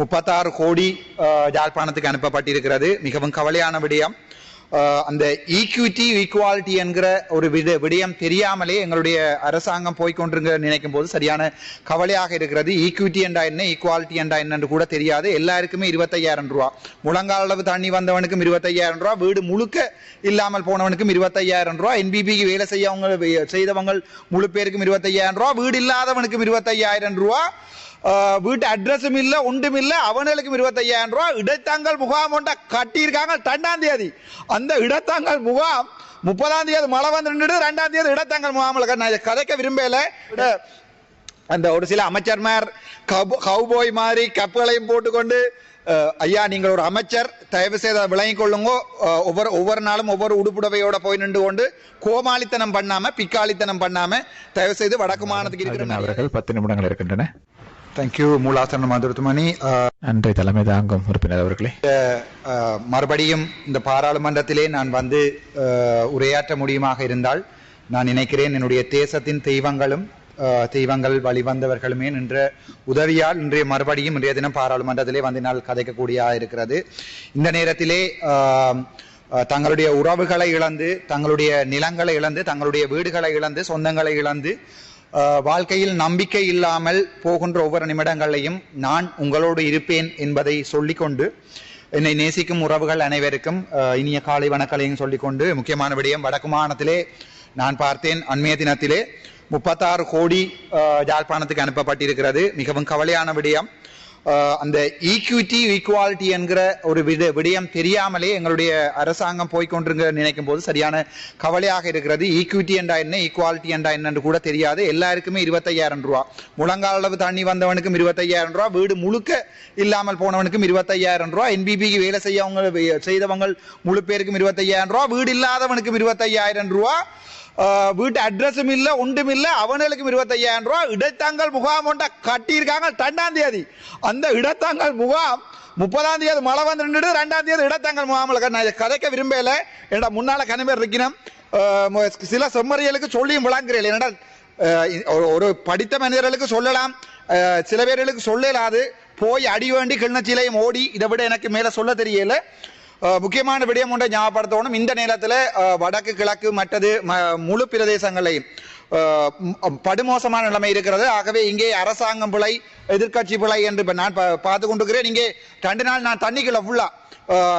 முப்பத்தாறு கோடி ஜாழ்ப்பாணத்துக்கு யாழ்ப்பாணத்துக்கு அனுப்பப்பட்டிருக்கிறது. மிகவும் கவலையான விடயம். அந்த ஈக்விட்டி ஈக்குவாலிட்டி என்கிற ஒரு விட விடயம் தெரியாமலே எங்களுடைய அரசாங்கம் போய்கொண்டிருங்க நினைக்கும் போது சரியான கவலையாக இருக்கிறது. ஈக்விட்டி என்றா என்ன ஈக்குவாலிட்டி என்றா என்னன்னு கூட தெரியாது. எல்லாருக்குமே இருபத்தையாயிரம் ரூபா. முழங்கால் அளவு தண்ணி வந்தவனுக்கும் இருபத்தையாயிரம் ரூபா. வீடு முழுக்க இல்லாமல் போனவனுக்கும் இருபத்தையாயிரம் ரூபா. என்பிபிக்கு வேலை செய்யவங்க செய்தவங்க முழு பேருக்கும் இருபத்தையாயிரம் ரூபா. வீடு இல்லாதவனுக்கும் இருபத்தையாயிரம் ரூபா. வீட்டு அட்ரஸும் இல்ல ஒன்றும் இல்ல அவனுக்கும் இருபத்தையாயிரம் ரூபாய் இடைத்தாங்கல் முகாம் ஒன்றை கட்டியிருக்காங்க ரெண்டாம் தேதி அந்த இடைத்தாங்கல் முகாம் முப்பதாம் தேதி மழை வந்து நின்றுட்டு ரெண்டாம் தேதி இடைத்தாங்கல் முகாமில் நான் கதைக்க விரும்பல அந்த ஒரு சில அமைச்சர்மார் கவு- கவுபோய் மாதிரி கப்புகளையும் போட்டுக்கொண்டு ஐயா நீங்கள் ஒரு அமைச்சர் தயவு செய்து அதை விளங்கிக் கொள்ளுங்க ஒவ்வொரு ஒவ்வொரு நாளும் ஒவ்வொரு உடுப்புடவையோட போய் நின்று கொண்டு கோமாளித்தனம் பண்ணாம பிக்காளித்தனம் பண்ணாம தயவு செய்து வடக்கு மாநிலத்துக்கு இருக்கிற அவர்கள் பத்து நிமிடங்கள் இருக்கின்றன தேங்க்யூ மூலாசனம் மதுரத்துமணி நன்றி தலைமை தாங்கும் உறுப்பினர் அவர்களே. அஹ், மறுபடியும் இந்த பாராளுமன்றத்திலே நான் வந்து அஹ், உரையாற்ற முடியுமாக இருந்தால் நான் நினைக்கிறேன் என்னுடைய தேசத்தின் தெய்வங்களும் அஹ், தெய்வங்கள் வழிவந்தவர்களுமே நின்ற உதவியால் இன்றைய மறுபடியும் இன்றைய தினம் பாராளுமன்றத்திலே வந்து என்னால் கதைக்கக்கூடியதாக இருக்கிறது இந்த நேரத்திலே அஹ், தங்களுடைய உறவுகளை இழந்து தங்களுடைய நிலங்களை இழந்து தங்களுடைய வீடுகளை இழந்து சொந்தங்களை இழந்து வாழ்க்கையில் நம்பிக்கை இல்லாமல் போகின்ற ஒவ்வொரு நிமிடங்களையும் நான் உங்களோடு இருப்பேன் என்பதை சொல்லிக்கொண்டு என்னை நேசிக்கும் உறவுகள் அனைவருக்கும் இனிய காலை வணக்கலையும் சொல்லிக்கொண்டு முக்கியமான விடயம் வடக்கு மாநிலத்திலே நான் பார்த்தேன். அண்மைய தினத்திலே முப்பத்தாறு கோடி யாழ்ப்பாணத்துக்கு அனுப்பப்பட்டிருக்கிறது. மிகவும் கவலையான விடயம். அந்த ஈக்விட்டி ஈக்குவாலிட்டி என்கிற ஒரு விட விடயம் தெரியாமலே எங்களுடைய அரசாங்கம் போய்கொண்டிருங்க நினைக்கும் போது சரியான கவலையாக இருக்கிறது. ஈக்விட்டி என்றா என்ன? ஈக்குவாலிட்டி என்றா என்னன்னு கூட தெரியாது. எல்லாருக்குமே இருபத்தையாயிரம் ரூபா. முழங்கால் அளவு தண்ணி வந்தவனுக்கும் இருபத்தையாயிரம் ரூபா. வீடு முழுக்க இல்லாமல் போனவனுக்கும் இருபத்தையாயிரம் ரூபா. என்பிபிக்கு வேலை செய்யவங்க செய்தவங்க முழு பேருக்கும் இருபத்தையாயிரம் ரூபா. வீடு இல்லாதவனுக்கும் இருபத்தையாயிரம் ரூபா. வீட்டு அட்ரஸும் இல்லை ஒன்றும் இல்லை அவனுக்கும் இருபத்தையாயிரம் ரூபாய். இடைத்தாங்கல் முகாம் ஒன்றை கட்டியிருக்காங்க ரெண்டாம் தேதி. அந்த இடைத்தாங்கல் முகாம் முப்பதாம் தேதி மழை வந்து நின்றுட்டு ரெண்டாம் தேதி இடைத்தாங்கல் முகாமில் நான் கதைக்க விரும்பல. என்னோட முன்னால கனிமேர் இருக்கணும். சில செம்மறியலுக்கு சொல்லியும் விளங்குறேன். என்னடா ஒரு- ஒரு படித்த மனிதர்களுக்கு சொல்லலாம். சில பேர்களுக்கு சொல்லலாது. போய் அடி வேண்டி கிண்ணச்சிலையும் ஓடி. இதை விட எனக்கு மேலே சொல்ல தெரியல. முக்கியமான விடயம் ஒன்றை ஞாபகப்படுத்தணும். இந்த நேரத்தில் வடக்கு கிழக்கு மற்றது ம- முழு பிரதேசங்களையும் படுமோசமான நிலைமை இருக்கிறது. ஆகவே இங்கே அரசாங்கம் பிழை எதிர்க்கட்சி பிழை என்று நான் பா- பார்த்து கொண்டிருக்கிறேன் இங்கே ரெண்டு நாள் நான் தண்ணிக்குள்ள ஃபுல்லாக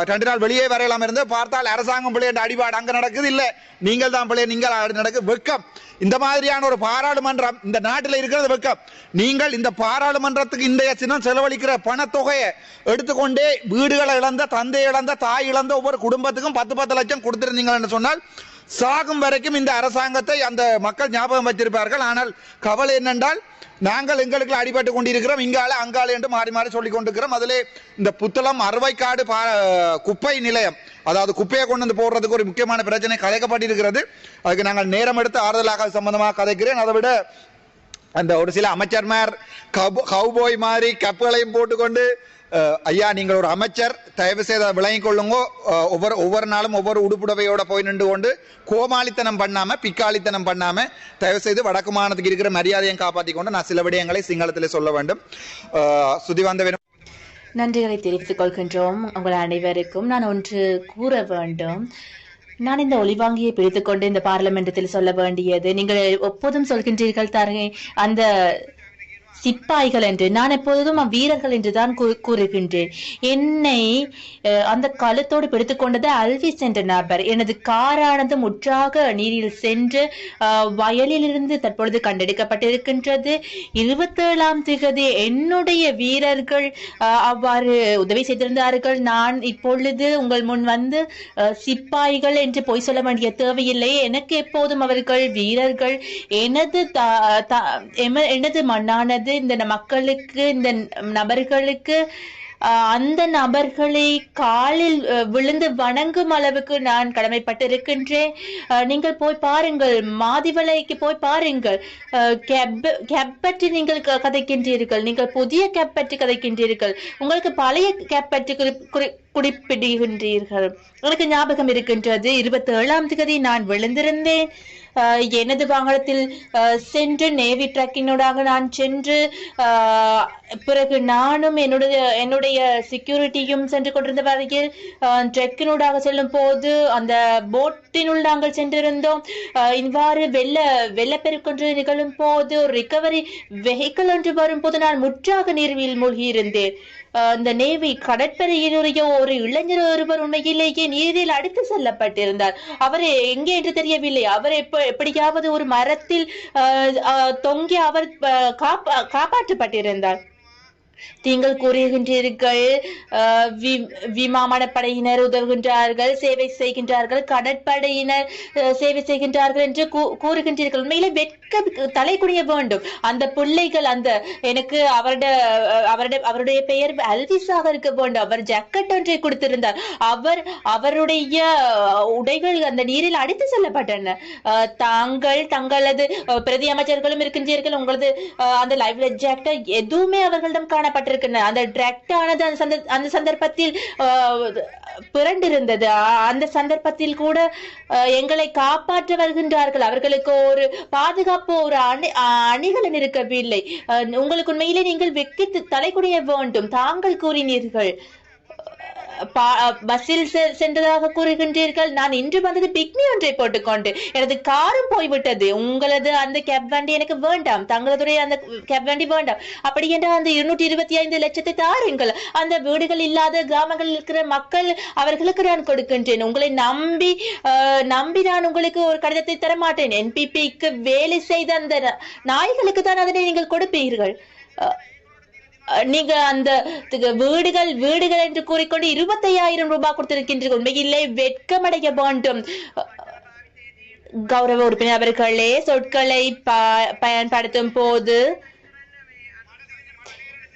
ரெண்டு நாள் வெளியே வரையலாம் இருந்து பார்த்தால் அரசாங்கம் பிள்ளை என்ற அடிபாடு அங்கே நடக்குது. இல்லை நீங்கள் தான் பிள்ளை நீங்கள் நடக்கு வெக்கம் இந்த மாதிரியான ஒரு பாராளுமன்றம் இந்த நாட்டில் இருக்கிறது வெக்கம் நீங்கள் இந்த பாராளுமன்றத்துக்கு இன்றைய சின்னம் செலவழிக்கிற பணத்தொகையை எடுத்துக்கொண்டே வீடுகளை இழந்த தந்தை இழந்த தாய் இழந்த ஒவ்வொரு குடும்பத்துக்கும் பத்து பத்து லட்சம் கொடுத்துருந்தீங்கன்னு சொன்னால் சாகும் வரைக்கும் இந்த அரசாங்கத்தை அந்த மக்கள் ஞாபகம் வச்சிருப்பார்கள். ஆனால் கவலை என்னென்றால் நாங்கள் எங்களுக்கு அடிபட்டு கொண்டிருக்கிறோம். இங்கால அங்கால என்று மாறி மாறி சொல்லிக் கொண்டிருக்கிறோம். அதிலே இந்த புத்தளம் அறுவைக்காடு பா- குப்பை நிலையம் அதாவது குப்பையை கொண்டு வந்து போடுறதுக்கு ஒரு முக்கியமான பிரச்சனை கலைக்கப்பட்டிருக்கிறது. அதுக்கு நாங்கள் நேரம் எடுத்து ஆறுதலாக சம்பந்தமாக கதைக்கிறேன். அதை விட அந்த ஒரு சில அமைச்சர்மார் கவு கவுபோய் மாதிரி கப்புகளையும் போட்டுக்கொண்டு ஐயா நீங்கள் ஒரு அமைச்சர் தயவு செய்து அதை விளங்கிக் ஒவ்வொரு ஒவ்வொரு நாளும் ஒவ்வொரு உடுப்புடவையோட போய் நின்று கொண்டு கோமாளித்தனம் பண்ணாமல் பிக்காளித்தனம் பண்ணாமல் தயவு செய்து வடக்கு மாநிலத்துக்கு இருக்கிற மரியாதையை காப்பாற்றி கொண்டு நான் சில விடயங்களை சிங்களத்தில் சொல்ல வேண்டும். சுதி வந்த நன்றிகளை தெரிவித்துக் கொள்கின்றோம் உங்கள் அனைவருக்கும். நான் ஒன்று கூற வேண்டும். நான் இந்த ஒளிவாங்கியை பிடித்துக்கொண்டு இந்த பார்லிமெண்டத்தில் சொல்ல வேண்டியது. நீங்கள் எப்போதும் சொல்கின்றீர்கள் தாரே அந்த சிப்பாய்கள் என்று. நான் எப்போதும் வீரர்கள் என்று தான் கூ- கூறுகின்றேன். என்னை அந்த கழுத்தோடு பிடித்துக்கொண்டது அல்விஸ் என்ற நபர். எனது காரானது முற்றாக நீரில் சென்று வயலிலிருந்து தற்பொழுது கண்டெடுக்கப்பட்டிருக்கின்றது. இருபத்தேழாம் திகதி என்னுடைய வீரர்கள் அவ்வாறு உதவி செய்திருந்தார்கள். நான் இப்பொழுது உங்கள் முன் வந்து சிப்பாய்கள் என்று பொய் சொல்ல வேண்டிய தேவையில்லை. எனக்கு எப்போதும் அவர்கள் வீரர்கள். எனது தா- தா- எம- எனது மண்ணானது இந்த மக்களுக்கு இந்த நபர்களுக்கு அந்த நபர்களை காலில் விழுந்து வணங்கும் அளவுக்கு நான் கடமைப்பட்டிருக்கின்றேன். நீங்கள் போய் பாருங்கள் மாதிவலைக்கு போய் பாருங்கள். அஹ், கேப் கேப் பற்றி நீங்கள் க- கதைக்கின்றீர்கள். நீங்கள் புதிய கேப் பற்றி கதைக்கின்றீர்கள். உங்களுக்கு பழைய கேப் பற்றி குறி- குறி- குறிப்பிடுகின்றீர்கள். எனக்கு ஞாபகம் இருக்கின்றது இருபத்தி ஏழாம் தேதி நான் விழுந்திருந்தேன். எனது வாகனத்தில் சென்று நேவி ட்ரக்கினூடாக நான் சென்று பிறகு நானும் என்னுடைய என்னுடைய செக்யூரிட்டியும் சென்று கொண்டிருந்த வரையில் ட்ரெக்கினூடாக செல்லும் போது அந்த போட்டினுள் நாங்கள் சென்றிருந்தோம். இவ்வாறு வெள்ள வெள்ளப்பெருக்கொன்று நிகழும் போது ரிகவரி வெஹிக்கிள் என்று வரும்போது நான் முற்றாக நீர்வில் மூழ்கி இருந்தேன் இந்த நேவி கடற்படையினுடைய ஒரு இளைஞர் ஒருவர் உண்மையிலேயே நீரில் அடித்து செல்லப்பட்டிருந்தார். அவர் எங்கே என்று தெரியவில்லை. அவர் எப்ப எப்படியாவது ஒரு மரத்தில் தொங்கி அவர் ஆஹ் காப்பா காப்பாற்றப்பட்டிருந்தார். நீங்கள் கூறுகின்றீர்கள் ஆஹ் வி- விமானப்படையினர் உதவுகின்றார்கள் சேவை செய்கின்றார்கள் கடற்படையினர் சேவை செய்கின்றார்கள் என்று கூறுகின்றீர்கள். உண்மையிலே வெட்க தலை குனிய வேண்டும். அந்த பிள்ளைகள் அந்த எனக்கு அவருடைய அவருடைய அவருடைய பெயர் அல்விஸாக இருக்க வேண்டும். அவர் ஜக்கெட் ஒன்றை கொடுத்திருந்தார். அவர் அவருடைய உடைகள் அந்த நீரில் அடித்து செல்லப்பட்டன. தாங்கள் தங்களது பிரதி அமைச்சர்களும் இருக்கின்றீர்கள். உங்களது அந்த லைஃப் ஜாக்டர் எதுவுமே அவர்களிடம் காண காணப்பட்டிருக்கின்றன. அந்த டிராக்ட் ஆனது அந்த அந்த சந்தர்ப்பத்தில் பிறண்டிருந்தது. அந்த சந்தர்ப்பத்தில் கூட எங்களை காப்பாற்ற வருகின்றார்கள். அவர்களுக்கு ஒரு பாதுகாப்பு ஒரு அணி அணிகலன் இருக்கவில்லை. உங்களுக்கு உண்மையிலே நீங்கள் வெக்கி தலைக்குடைய வேண்டும். தாங்கள் கூறினீர்கள். பஸ்ஸில் செ- சென்றதாக கூறுகின்றீர்கள். நான் இன்று வந்தது பிக்னி ஒன்றை போட்டுக்கொண்டு எனது காரும் போய்விட்டது. உங்களது அந்த கேப் வண்டி எனக்கு வேண்டாம். தங்களதுடைய அந்த கேப் வண்டி வேண்டாம். அப்படி என்றால் அந்த இருநூற்றி இருபத்தி ஐந்து லட்சத்தை தாருங்கள். அந்த வீடுகள் இல்லாத கிராமங்களில் இருக்கிற மக்கள் அவர்களுக்கு நான் கொடுக்கின்றேன். உங்களை நம்பி நம்பி நான் உங்களுக்கு ஒரு கடிதத்தை தர மாட்டேன் என்பிபிக்கு வேலை செய்த அந்த நாய்களுக்கு தான் அதனை நீங்கள் கொடுப்பீர்கள். நீங்க அந்த வீடுகள் வீடுகள் என்று கூறிக்கொண்டு இருபத்தையாயிரம் ரூபாய் கொடுத்திருக்கின்றீர்கள். உண்மையிலே வெட்கமடைய வேண்டும். கௌரவ உறுப்பினர் அவர்களே சொற்களை ப- பயன்படுத்தும் போது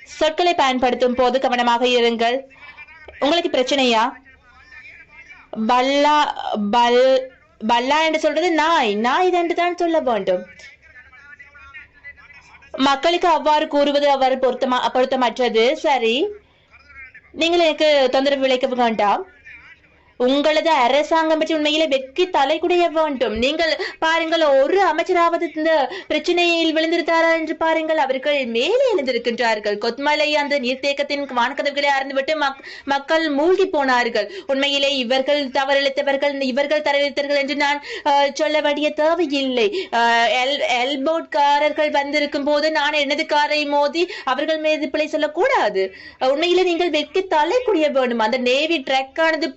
சொற்களை பயன்படுத்தும் போது கவனமாக இருங்கள். உங்களுக்கு பிரச்சனையா? பல்லா பல் பல்லா என்று சொல்றது நாய். நாய் என்று தான் சொல்ல வேண்டும். மக்களுக்கு அவ்வாறு கூறுவது அவ்வாறு பொருத்தமா பொருத்தமற்றது. சரி. நீங்கள் எனக்கு தொந்தரவு விளைக்க வேண்டாம். உங்களது அரசாங்கம் பற்றி உண்மையிலே வெட்கி தலைக்குடைய வேண்டும். நீங்கள் பாருங்கள் ஒரு அமைச்சராவது இந்த பிரச்சனையில் விழுந்திருத்தாரா என்று பாருங்கள். அவர்கள் மேலே எழுந்திருக்கின்றார்கள். கொத்மலை அந்த நீர்த்தேக்கத்தின் வான்கதவுகளை அறந்துவிட்டு மக்- மக்கள் மூழ்கி போனார்கள். உண்மையிலே இவர்கள் தவறிழைத்தவர்கள் இவர்கள் தவறிழைத்தார்கள் என்று நான் அஹ், சொல்ல வேண்டிய தேவையில்லை. அஹ், எல்- எல்போட்காரர்கள் வந்திருக்கும் போது நான் எனது காரை மோதி அவர்கள் மீது பிழை சொல்லக்கூடாது. உண்மையிலே நீங்கள் வெட்கி தலைக்குடிய வேண்டும். அந்த நேவி ட்ரக் ஆனது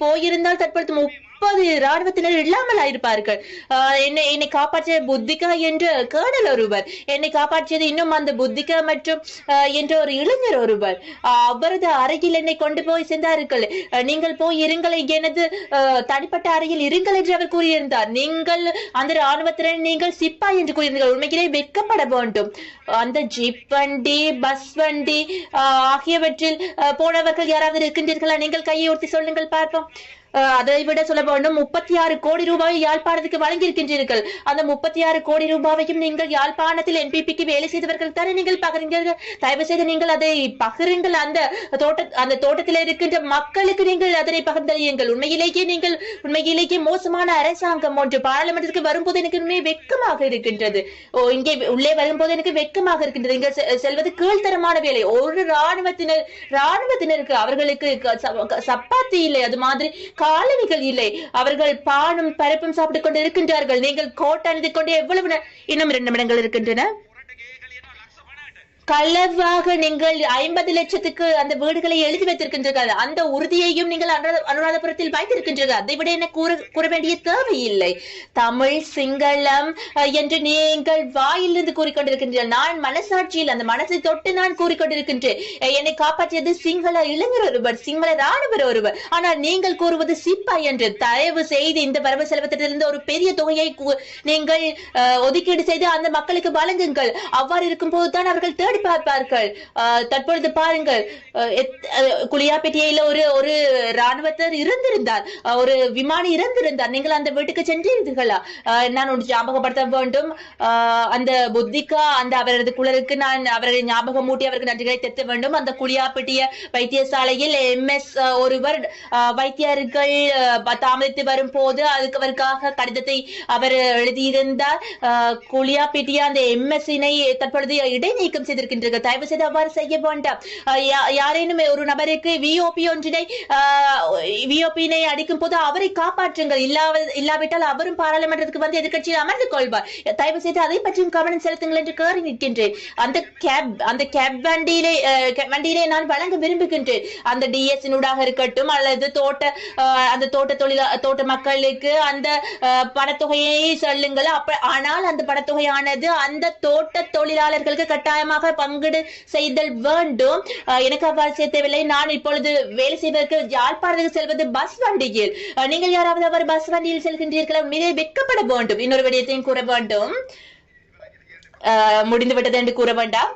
போயிருந்தால் தற்பொழுது முப்பது ராணுவத்தினர் இல்லாமல் ஆயிருப்பார்கள் என்னை என்னை காப்பாற்றிய புத்திகா என்ற கேர்னல் ஒருவர். என்னை காப்பாற்றியது இன்னும் அந்த புத்திகா மற்றும் என்ற ஒரு இளைஞர் ஒருவர். அவரது அறையில் என்னை கொண்டு போய் சென்றார்கள் நீங்கள் போய் இருங்கள் எனது தனிப்பட்ட அறையில் இருங்கள் என்று அவர் கூறியிருந்தார். நீங்கள் அந்த ராணுவத்தினர் நீங்கள் சிப்பா என்று கூறியிருந்தீர்கள். உண்மையிலே வெட்கப்பட வேண்டும். அந்த ஜீப் வண்டி பஸ் வண்டி ஆஹ் ஆகியவற்றில் போனவர்கள் யாராவது இருக்கின்றீர்களா? நீங்கள் கையை உயர்த்தி சொல்லுங்கள் பார்ப்போம். அதை விட சொல்ல வேண்டும். முப்பத்தி ஆறு கோடி ரூபாய் யாழ்ப்பாணத்துக்கு வழங்கியிருக்கின்றீர்கள். அந்த முப்பத்தி ஆறு கோடி ரூபாவையும் நீங்கள் யாழ்ப்பாணத்தில் என்பிபிக்கு வேலை செய்தவர்கள் தானே நீங்கள் பகிர்ந்தீர்கள். தயவு செய்து நீங்கள் அதை பகிருங்கள். அந்த தோட்ட அந்த தோட்டத்தில் இருக்கின்ற மக்களுக்கு நீங்கள் அதனை பகிர்ந்தறியுங்கள். உண்மையிலேயே நீங்கள் உண்மையிலேயே மோசமான அரசாங்கம் ஒன்று பாராளுமன்றத்துக்கு வரும்போது எனக்கு உண்மை வெட்கமாக இருக்கின்றது. ஓ இங்கே உள்ளே வரும்போது எனக்கு வெட்கமாக இருக்கின்றது. இங்க செ- செல்வது கீழ்த்தரமான வேலை. ஒரு ராணுவத்தினர் ராணுவத்தினருக்கு அவர்களுக்கு சப்பாத்தி இல்லை. அது மாதிரி காலணிகள் இல்லை. அவர்கள் பானும் பருப்பும் சாப்பிட்டுக் கொண்டு இருக்கின்றார்கள் நீங்கள் கோட் அணிந்து கொண்டு எவ்வளவு இன்னும் இரண்டு நிமிடங்கள் இருக்கின்றன. களவாக நீங்கள் ஐம்பது லட்சத்துக்கு அந்த வீடுகளை எழுதி வைத்திருக்கின்றீர்கள். அந்த உறுதியையும் நீங்கள் அனுராதபுரத்தில் வைத்திருக்கின்றீர்கள். அதை விட என்ன கூற கூற வேண்டிய தேவையில்லை. தமிழ் சிங்களம் என்று நீங்கள் வாயிலிருந்து கூறிக்கொண்டிருக்கின்றீர்கள். நான் மனசாட்சியில் அந்த மனசை தொட்டு நான் கூறிக்கொண்டிருக்கின்றேன். என்னை காப்பாற்றியது சிங்கள இளைஞர் ஒருவர் சிங்கள ராணுவர் ஒருவர். ஆனால் நீங்கள் கூறுவது சிப்பா என்று. தயவு செய்து இந்த வரவு செலவத்திலிருந்து ஒரு பெரிய தொகையை கூ- நீங்கள் ஒதுக்கீடு செய்து அந்த மக்களுக்கு வழங்குங்கள். அவ்வாறு இருக்கும்போது தான் அவர்கள் தேடி எப்படி பார்ப்பார்கள். தற்பொழுது பாருங்கள் அஹ், ஒரு ஒரு ராணுவத்தர் இறந்திருந்தார் ஒரு விமானி இறந்திருந்தார் நீங்கள் அந்த வீட்டுக்கு சென்றீர்களா? நான் ஒன்று ஞாபகப்படுத்த வேண்டும். அந்த புத்திகா அந்த அவரது குளருக்கு நான் அவரை ஞாபகம் மூட்டி அவருக்கு நன்றிகளை தெத்த வேண்டும். அந்த குளியாப்பட்டிய வைத்தியசாலையில் எம்எஸ் ஒருவர் வைத்தியர்கள் தாமதித்து வரும் போது அதுக்கு அவருக்காக கடிதத்தை அவர் எழுதியிருந்தார். அஹ், குளியாப்பட்டிய அந்த எம்எஸ்இனை தற்பொழுது இடைநீக்கம் செய்திருக்கின்றீர்கள் தயவு செய்து அவ்வாறு செய்ய வேண்டாம். யாரேனும் ஒரு நபருக்கு விஓபி ஒன்றினை விஓபியினை அடிக்கும் போது அவரை காப்பாற்றுங்கள். இல்லாத இல்லாவிட்டால் அவரும் பாராளுமன்றத்துக்கு வந்து எதிர்கட்சியில் அமர்ந்து கொள்வார். தயவு செய்து அதை பற்றியும் கவனம் செலுத்துங்கள் என்று கேறி நிற்கின்றேன். அந்த கேப் அந்த கேப் வண்டியிலே வண்டியிலே நான் வழங்க விரும்புகின்றேன். அந்த டிஎஸ் இருக்கட்டும் அல்லது தோட்ட அந்த தோட்ட தொழிலா தோட்ட மக்களுக்கு அந்த பணத்தொகையை சொல்லுங்கள். அப்ப ஆனால் அந்த பணத்தொகையானது அந்த தோட்ட தொழிலாளர்களுக்கு கட்டாயமாக பங்கீடு செய்தல் வேண்டும். எனக்கு அவ்வாறு செய்ய தேவையில்லை. நான் இப்பொழுது வேலை செய்வதற்கு யாழ்ப்பாணத்துக்கு செல்வது பஸ் வண்டியில். நீங்கள் யாராவது அவர் பஸ் வண்டியில் செல்கின்றீர்களா? மிக வெட்கப்பட வேண்டும். இன்னொரு விடயத்தையும் கூற வேண்டும். முடிந்துவிட்டது முடிந்து விட்டது என்று கூற வேண்டாம்.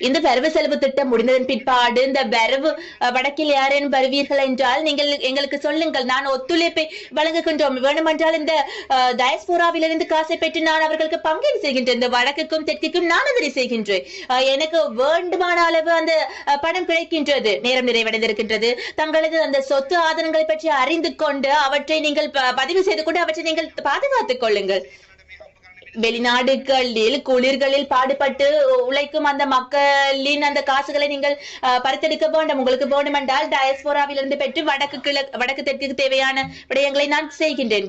இந்த வரவு செலவு திட்டம் முடிந்ததன் பிற்பாடு இந்த வரவு வடக்கில் யாரேனும் வருவீர்கள் என்றால் நீங்கள் எங்களுக்கு சொல்லுங்கள். நான் ஒத்துழைப்பை வழங்குகின்றோம். வேண்டுமென்றால் இந்த அஹ், டயஸ்போராவிலிருந்து காசை பெற்று நான் அவர்களுக்கு பங்கீடு செய்கின்றேன். இந்த வடக்குக்கும் தெற்குக்கும் நான் அதனை செய்கின்றேன். எனக்கு வேண்டுமான அளவு அந்த பணம் கிடைக்கின்றது. நேரம் நிறைவடைந்திருக்கின்றது. தங்களது அந்த சொத்து ஆதாரங்களை பற்றி அறிந்து கொண்டு அவற்றை நீங்கள் ப- பதிவு செய்து கொண்டு அவற்றை நீங்கள் பாதுகாத்துக் கொள்ளுங்கள். வெளிநாடுகளில் குளிர்களில் பாடுபட்டு உழைக்கும் அந்த மக்களின் அந்த காசுகளை நீங்கள் பறித்தெடுக்க வேண்டும். உங்களுக்கு வேண்டும் என்றால் டயஸ்போராவிலிருந்து பெற்று வடக்கு கிழக்கு வடக்கு தெற்கு தேவையான விடயங்களை நான் செய்கின்றேன்.